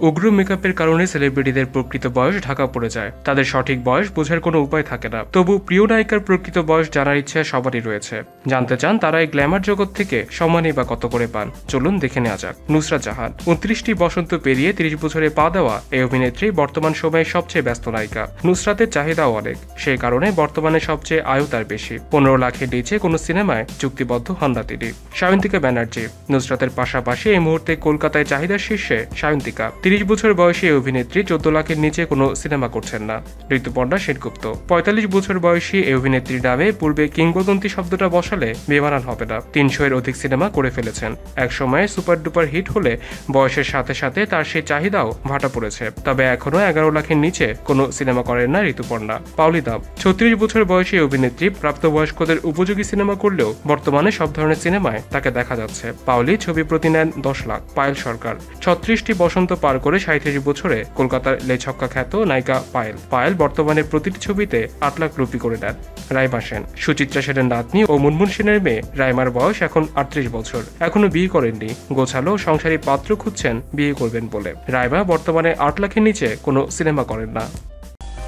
উগ্র মেকআপের কারণে সেলিব্রিটিদের প্রকৃত বয়স ঢাকা পড়ে যায়। তাদের সঠিক বয়স বোঝার কোনো উপায় থাকে না। তবু প্রিয় নায়িকার প্রকৃত বয়স জানার ইচ্ছা সবারই রয়েছে। জানতে চান তারা এই গ্ল্যামার জগৎ থেকে সম্মানই বা কত করে পান? চলুন দেখে নেওয়া যাক। নুসরাত জাহান, উনত্রিশটি বসন্ত পেরিয়ে তিরিশ বছরে পা দেওয়া এই অভিনেত্রী বর্তমান সময়ে সবচেয়ে ব্যস্ত নায়িকা। নুসরাতের চাহিদাও অনেক। সেই কারণে বর্তমানে সবচেয়ে আয়ু তার বেশি। পনেরো লাখের নিচে কোনো সিনেমায় চুক্তিবদ্ধ হন না তিনি। সায়ন্তিকা ব্যানার্জি, নুসরাতের পাশাপাশি এই মুহূর্তে কলকাতায় চাহিদার শীর্ষে সায়ন্তিকা। তিরিশ বছর বয়সী এই অভিনেত্রী চোদ্দ লাখের নিচে কোনো সিনেমা করছেন না। ঋতুপর্ণা সেনগুপ্ত। পঁয়তাল্লিশ বছর বয়সী এই অভিনেত্রীর নামে পূর্বে কিংবদন্তি শব্দটা বসালে বেমানান হবে না। তিনশো এর অধিক সিনেমা করে ফেলেছেন। এক সময়ে সুপার ডুপার হিট হলে বয়সের সাথে সাথে তার সেই চাহিদাও ভাটা পড়েছে। তবে এখনও এগারো লাখের নিচে কোনো সিনেমা করেন না ঋতুপর্ণা। পাওলি দাম ছত্রিশ বছর বয়সী এই অভিনেত্রী প্রাপ্তবয়স্কদের উপযোগী সিনেমা করলেও বর্তমানে সব ধরনের সিনেমায় তাকে দেখা যাচ্ছে। পাওলি ছবি প্রতি নেন দশ লাখ। পায়েল সরকার। ছত্রিশটি বসন্ত পার করে সাঁত্রিশ বছরে কলকাতার লেছক্কা খ্যাত নায়িকা পায়েল। পায়েল বর্তমানে প্রতিটি ছবিতে আট লাখ রুপি করে নেন রাইমা সেন, সুচিত্রা সেনের নাতনি ও মুনমুন সেনের মেয়ে রাইমার বয়স এখন আটত্রিশ বছর। এখনও বিয়ে করেননি। গোছালো সংসারী পাত্র খুঁজছেন বিয়ে করবেন বলে। রাইমা বর্তমানে আট লাখের নিচে কোনো সিনেমা করেন না।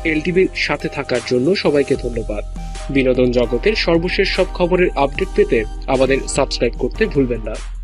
এলটিভির সাথে থাকার জন্য সবাইকে ধন্যবাদ। বিনোদন জগতের সর্বশেষ সব খবরের আপডেট পেতে আমাদের সাবস্ক্রাইব করতে ভুলবেন না।